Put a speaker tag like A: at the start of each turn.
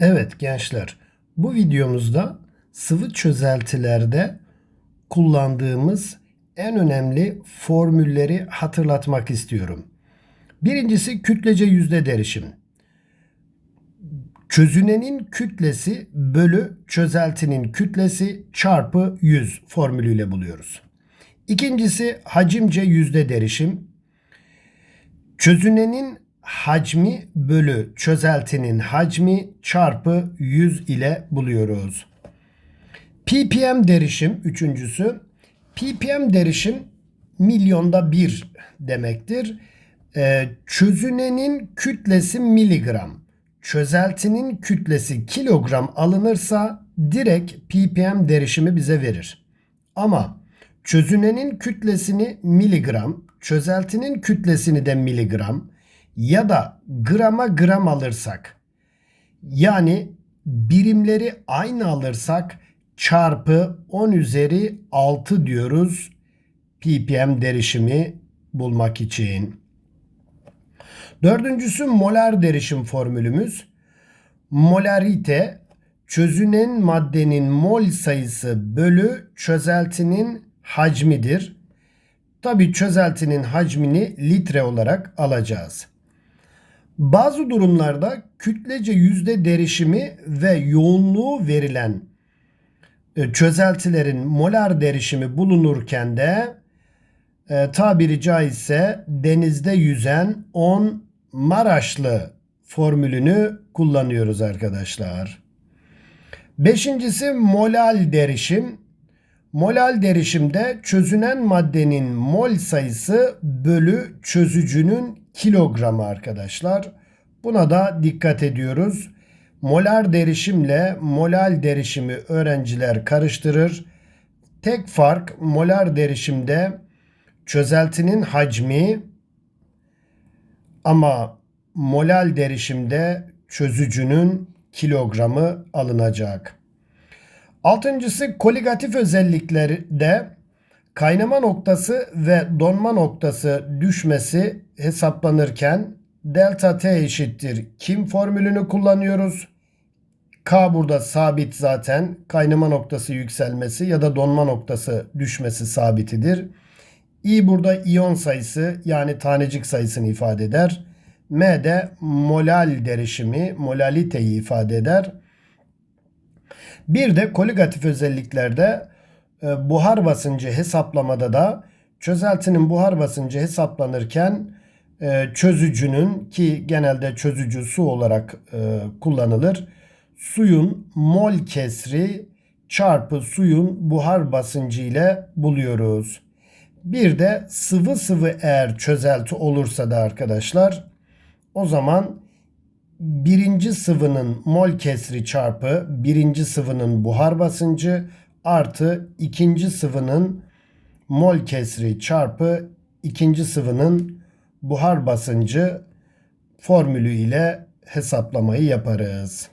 A: Evet gençler, bu videomuzda sıvı çözeltilerde kullandığımız en önemli formülleri hatırlatmak istiyorum. Birincisi kütlece yüzde derişim. Çözünenin kütlesi bölü çözeltinin kütlesi çarpı 100 formülüyle buluyoruz. İkincisi hacimce yüzde derişim. Çözünenin hacmi bölü çözeltinin hacmi çarpı 100 ile buluyoruz. ppm derişim üçüncüsü. ppm derişim milyonda bir demektir. Ee, çözünenin kütlesi miligram, çözeltinin kütlesi kilogram alınırsa direkt ppm derişimi bize verir. Ama çözünenin kütlesini miligram, çözeltinin kütlesini de miligram ya da grama gram alırsak yani birimleri aynı alırsak çarpı 10 üzeri 6 diyoruz ppm derişimi bulmak için. Dördüncüsü molar derişim formülümüz. Molarite çözünen maddenin mol sayısı bölü çözeltinin hacmidir. Tabi çözeltinin hacmini litre olarak alacağız. Bazı durumlarda kütlece yüzde derişimi ve yoğunluğu verilen e, çözeltilerin molar derişimi bulunurken de e, tabiri caizse denizde yüzen 10 Maraşlı formülünü kullanıyoruz arkadaşlar. Beşincisi molal derişim. Molal derişimde çözünen maddenin mol sayısı bölü çözücünün kilogramı arkadaşlar. Buna da dikkat ediyoruz. Molar derişimle molal derişimi öğrenciler karıştırır. Tek fark molar derişimde çözeltinin hacmi ama molal derişimde çözücünün kilogramı alınacak. Altıncısı koligatif özelliklerde kaynama noktası ve donma noktası düşmesi hesaplanırken delta t eşittir kim formülünü kullanıyoruz. K burada sabit zaten kaynama noktası yükselmesi ya da donma noktası düşmesi sabitidir. I burada iyon sayısı yani tanecik sayısını ifade eder. M de molal derişimi, molaliteyi ifade eder. Bir de koligatif özelliklerde buhar basıncı hesaplamada da çözeltinin buhar basıncı hesaplanırken e, çözücünün ki genelde çözücü su olarak e, kullanılır. Suyun mol kesri çarpı suyun buhar basıncı ile buluyoruz. Bir de sıvı sıvı eğer çözelti olursa da arkadaşlar o zaman birinci sıvının mol kesri çarpı birinci sıvının buhar basıncı artı ikinci sıvının mol kesri çarpı ikinci sıvının buhar basıncı formülü ile hesaplamayı yaparız.